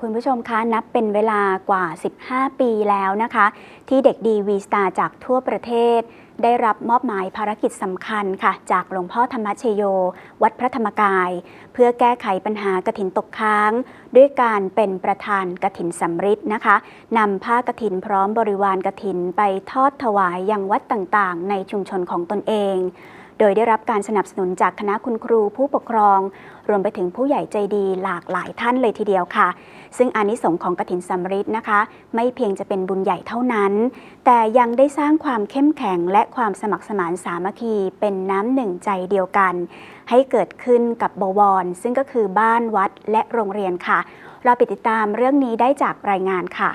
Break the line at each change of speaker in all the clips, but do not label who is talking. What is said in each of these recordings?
คุณผู้ชมคะนับเป็นเวลากว่า 15 ปีแล้วนะคะ ที่เด็กดีวีสตาจากทั่วประเทศ ได้รับมอบหมายภารกิจสำคัญค่ะ จากหลวงพ่อธรรมชโย วัดพระธรรมกาย เพื่อแก้ไขปัญหากระถินตกค้าง ด้วยการเป็นประธานกระถินสำริดนะคะนำผ้ากระถินพร้อมบริวารกระถินไปทอดถวายยังวัดต่างๆ ในชุมชนของตนเอง โดยได้รับการสนับสนุนจากคณะคุณครูผู้ปกครอง รวมไปถึงผู้ใหญ่ใจดีหลากหลายท่านเลยทีเดียวค่ะ ซึ่งอานิสงส์ของกฐินสำริดนะคะ ไม่เพียงจะเป็นบุญใหญ่เท่านั้น แต่ยังได้สร้างความเข้มแข็งและความสมัครสมานสามัคคีเป็นน้ำหนึ่งใจเดียวกัน ให้เกิดขึ้นกับบวร ซึ่งก็คือบ้านวัดและโรงเรียนค่ะ เราไปติดตามเรื่องนี้ได้จากรายงานค่ะ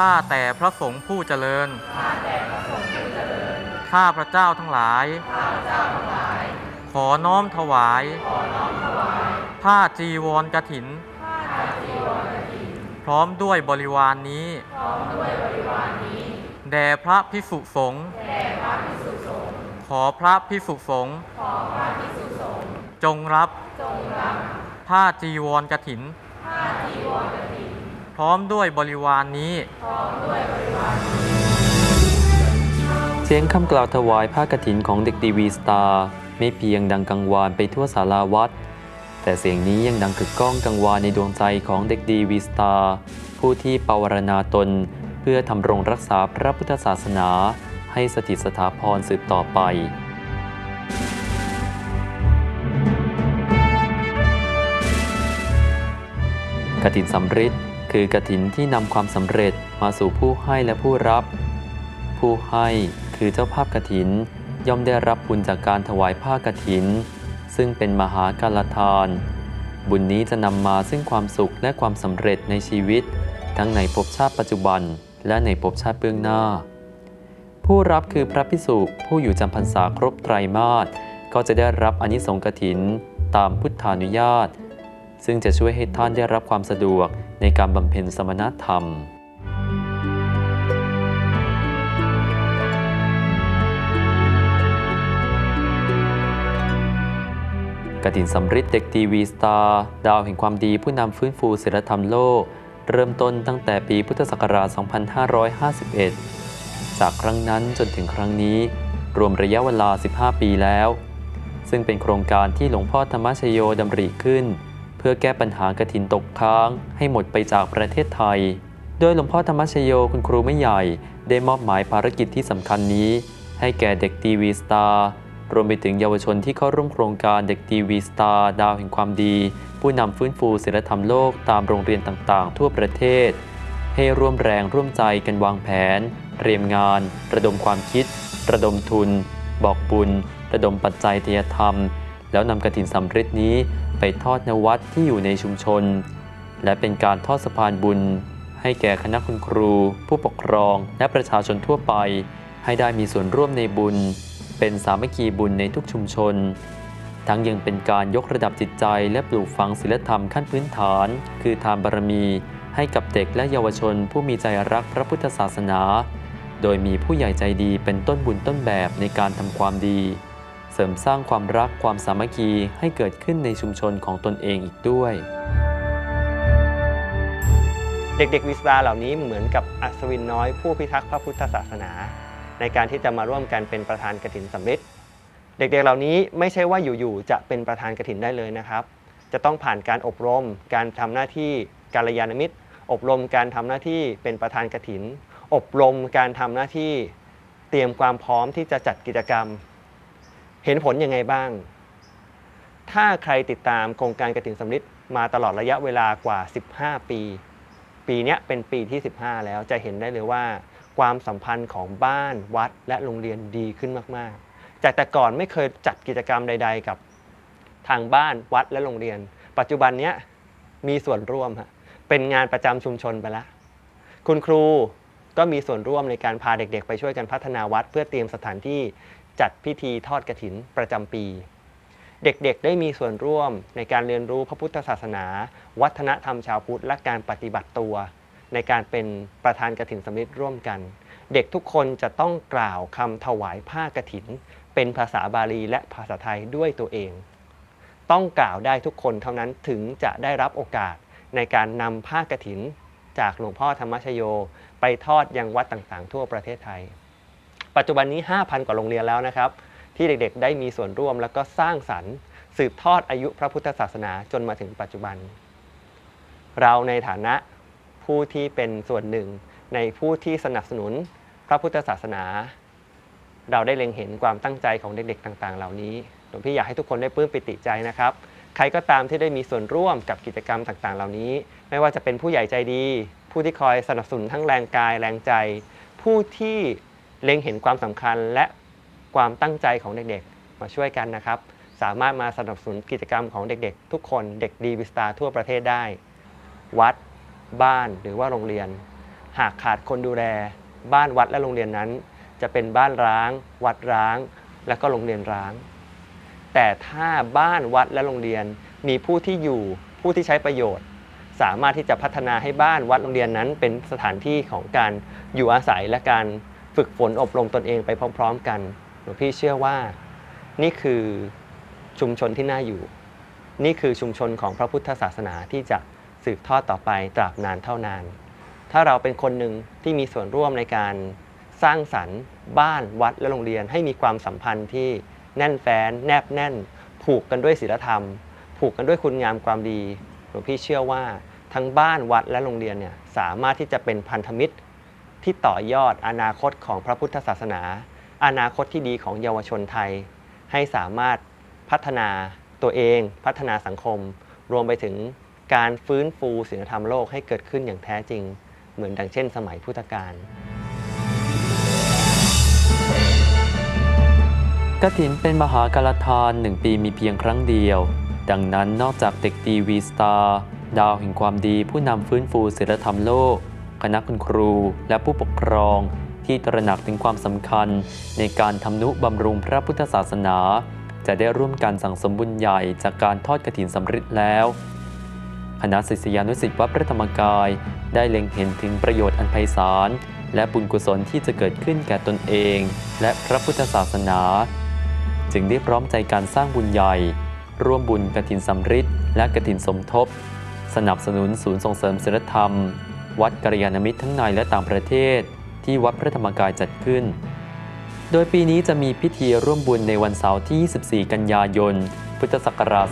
ข้าแต่พระสงฆ์ผู้เจริญ ข้าพระเจ้าทั้งหลาย ขอน้อมถวาย ผ้าจีวรกถิน พร้อมด้วยบริวารนนี้ แด่พระพิสุสงฆ์ ขอพระพิสุสงฆ์ จงรับ ผ้าจีวรกถินพ ร้อมด้วยบริวารนนี้
เสียงคำกล่าวถวายผ้ากฐินของเด็กดีวีสตาร์ไม่เพียงดังกังวานไปทั่วศาลาวัด แต่เสียงนี้ยังดังกึกก้องกังวานในดวงใจของเด็กดีวีสตาร์ผู้ที่ปวารณาตน เพื่อทำรงรักษาพระพุทธศาสนา ให้สถิตสถาพรสืบต่อไปกฐินสำริด คือกฐินที่นำความสำเร็จมาสู่ผู้ให้และผู้รับ ผู้ให้คือเจ้าภาพกฐินย่อมได้รับบุญจากการถวายผ้ากฐิน ซึ่งเป็นมหากาลทาน บุญนี้จะนำมาซึ่งความสุขและความสำเร็จในชีวิต ทั้งในภพชาติปัจจุบัน และในภพชาติเบื้องหน้า ผู้รับคือพระพิสุผู้อยู่จำพรรษาครบไตรมาสก็จะได้รับอนิสงส์กฐิน ตามพุทธานุญาต ซึ่งจะช่วยให้ท่านได้รับความสะดวก ในการบำเพ็ญสมณธรรมกฐินสำริดเด็กทีวีสตาร์ดาวแห่งความดีผู้นำฟื้นฟูศิลธรรมโลก เริ่มต้นตั้งแต่ปีพุทธศักราช 2551 จากครั้งนั้นจนถึงครั้งนี้ รวมระยะเวลา 15 ปีแล้ว ซึ่งเป็นโครงการที่หลวงพ่อธรรมชโยดำริขึ้น เพื่อแก้ปัญหากฐินตกค้างให้หมดไปจากประเทศไทย โดยหลวงพ่อธรรมชโยคุณครูไม่ใหญ่ ได้มอบหมายภารกิจที่สำคัญนี้ ให้แก่เด็กทีวีสตาร์รวมไปถึงเยาวชนที่เข้าร่วมโครงการเด็กทีวีสตาร์ดาวแห่งความดี ผู้นำฟื้นฟูศิลธรรมโลกตามโรงเรียนต่างๆ ทั่วประเทศ ให้ร่วมแรงร่วมใจกันวางแผน เตรียมงาน ระดมความคิด ระดมทุน บอกบุญ ระดมปัจจัยเทียธรรม แล้วนำกฐินสำริดนี้ ไปทอดนวัดที่อยู่ในชุมชน และเป็นการทอดสะพานบุญ ให้แก่คณะคุณครู ผู้ปกครอง และประชาชนทั่วไป ให้ได้มีส่วนร่วมในบุญ เป็นสามัคคีบุญในทุกชุมชน ทั้งยังเป็นการยกระดับจิตใจและปลูกฝังศีลธรรมขั้นพื้นฐาน คือทานบารมีให้กับเด็กและเยาวชนผู้มีใจรักพระพุทธศาสนา โดยมีผู้ใหญ่ใจดีเป็นต้นบุญต้นแบบในการทำความดี ริมสร้างความรักความสามัคคีให้เกิดขึ้นในชุมชนของตนเองอีกด้วย
เด็กๆวิสตาเหล่านี้เหมือนกับอัศวินน้อยผู้พิทักษ์พระพุทธศาสนา ในการที่จะมาร่วมกันเป็นประธานกฐินสำริดเด็กๆเหล่านี้ไม่ใช่ว่าอยู่ๆจะเป็นประธานกฐินได้เลยนะครับ จะต้องผ่านการอบรม การทำหน้าที่การยานมิตร อบรมการทำหน้าที่เป็นประธานกฐิน อบรมการทำหน้าที่ เตรียมความพร้อมที่จะจัดกิจกรรม เห็นผลยังไงบ้าง ถ้าใครติดตามโครงการกฐินสำริดมาตลอดระยะเวลากว่า 15 ปี ปีนี้เป็นปีที่ 15 แล้วจะเห็นได้เลยว่า ความสัมพันธ์ของบ้านวัดและโรงเรียนดีขึ้นมากๆ จากแต่ก่อนไม่เคยจัดกิจกรรมใด ๆ กับทางบ้านวัดและโรงเรียน ปัจจุบันนี้มีส่วนร่วมฮะเป็นงานประจำชุมชนไปแล้ว คุณครูก็มีส่วนร่วมในการพาเด็กๆ ไปช่วยกันพัฒนาวัด เพื่อเตรียมสถานที่ จัดพิธีทอดกฐินประจำปี เด็กๆ ได้มีส่วนร่วมในการเรียนรู้พระพุทธศาสนา วัฒนธรรมชาวพุทธและการปฏิบัติตัว ในการเป็นประธานกฐินสำริดร่วมกัน เด็กทุกคนจะต้องกล่าวคำถวายผ้ากฐิน เป็นภาษาบาลีและภาษาไทยด้วยตัวเอง ต้องกล่าวได้ทุกคนเท่านั้นถึงจะได้รับโอกาสในการนำผ้ากฐิน จากหลวงพ่อธรรมชโย ไปทอดยังวัดต่างๆ ทั่วประเทศไทย ปัจจุบันนี้ 5,000 กว่าโรงเรียนแล้วนะครับ ที่เด็กๆ ได้มีส่วนร่วม แล้วก็สร้างสรรค์สืบทอดอายุพระพุทธศาสนาจนมาถึงปัจจุบัน เราในฐานะผู้ที่เป็นส่วนหนึ่ง ในผู้ที่สนับสนุนพระพุทธศาสนา เราได้เล็งเห็นความตั้งใจของเด็กๆ ต่าง ๆ เหล่านี้หลวงพี่อยากให้ทุกคนได้ปลื้มปิติใจนะครับใครก็ตามที่ได้มีส่วนร่วมกับกิจกรรมต่าง ๆ เหล่านี้ ไม่ว่าจะเป็นผู้ใหญ่ใจดี ผู้ที่คอยสนับสนุนทั้งแรงกายแรงใจ ผู้ที่ เล็งเห็นความสำคัญและความตั้งใจของเด็กๆ มาช่วยกันนะครับ สามารถมาสนับสนุนกิจกรรมของเด็กๆ ทุกคนเด็กดีวิสตาทั่วประเทศได้ วัด บ้านหรือว่าโรงเรียน หากขาดคนดูแล บ้านวัดและโรงเรียนนั้น จะเป็นบ้านร้าง วัดร้าง และก็โรงเรียนร้าง แต่ถ้าบ้านวัดและโรงเรียนมีผู้ที่อยู่ผู้ที่ใช้ประโยชน์ สามารถที่จะพัฒนาให้บ้านวัดโรงเรียนนั้น เป็นสถานที่ของการอยู่อาศัยและการ ฝึกฝนอบรมตนเองไปพร้อม ๆ กันหลวงพี่เชื่อว่านี่คือชุมชนที่น่าอยู่ นี่คือชุมชนของพระพุทธศาสนาที่จะสืบทอดต่อไปตราบนานเท่านาน ถ้าเราเป็นคนหนึ่งที่มีส่วนร่วมในการสร้างสรรค์ บ้านวัดและโรงเรียนให้มีความสัมพันธ์ที่แน่นแฟ้น แนบแน่น ผูกกันด้วยศีลธรรม ผูกกันด้วยคุณงามความดีหลวงพี่เชื่อว่าทั้งบ้านวัดและโรงเรียนเนี่ยสามารถที่จะเป็นพันธมิตร ที่ต่อยอดอนาคตของพระพุทธศาสนา อนาคตที่ดีของเยาวชนไทย ให้สามารถพัฒนาตัวเอง พัฒนาสังคม รวมไปถึงการฟื้นฟูศีลธรรมโลกให้เกิดขึ้นอย่างแท้จริง เหมือนดังเช่น สมัยพุทธกาล
กฐินเป็นมหาการทานหนึ่งปีมีเพียงครั้งเดียว ดังนั้นนอกจากเด็กดีวีสตาร์ดาวแห่งความดีผู้นำฟื้นฟูศีลธรรมโลก คณะคุณครูและผู้ปกครอง ที่ตระหนักถึงความสำคัญ ในการทำนุบำรุงพระพุทธศาสนา จะได้ร่วมกันสั่งสมบุญใหญ่จากการทอดกฐินสำริดแล้วคณะศิษยานุศิษย์วัดพระธรรมกาย ได้เล็งเห็นถึงประโยชน์อันไพศาล และบุญกุศลที่จะเกิดขึ้นแก่ตนเอง และพระพุทธศาสนา จึงได้พร้อมใจการสร้างบุญใหญ่ ร่วมบุญกฐินสำริดและกฐินสมทบ สนับสนุนศูนย์ส่งเสริมศีลธรรม วัดกัลยาณมิตรทั้งในและต่างประเทศ ที่วัดพระธรรมกายจัดขึ้น โดยปีนี้จะมีพิธีร่วมบุญในวันเสาร์ที่ 24 กันยายน พุทธศักราช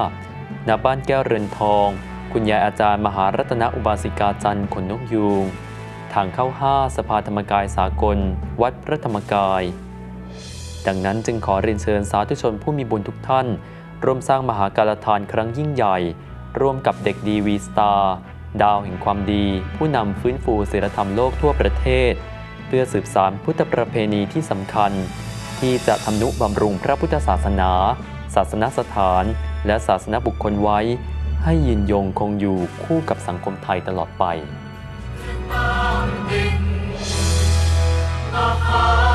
2565 ณ บ้านแก้วเรือนทอง คุณยายอาจารย์มหารัตนอุบาสิกาจันทร์ขนนกยูง ทางเข้า5สภาธรรมกายสากล วัดพระธรรมกาย ดังนั้นจึงขอเรียนเชิญสาธุชนผู้มีบุญทุกท่าน ร่วมสร้างมหาการทานครั้งยิ่งใหญ่ ร่วมกับเด็กดีวีสตาร์ ดาวแห่งความดี ผู้นำฟื้นฟูศีลธรรมโลกทั่วประเทศ เพื่อสืบสานพุทธประเพณีที่สำคัญ ที่จะทำนุบำรุงพระพุทธศาสนา ศาสนสถาน และศาสนบุคคลไว้ ให้ยืนยงคงอยู่คู่กับสังคมไทยตลอดไป Aha.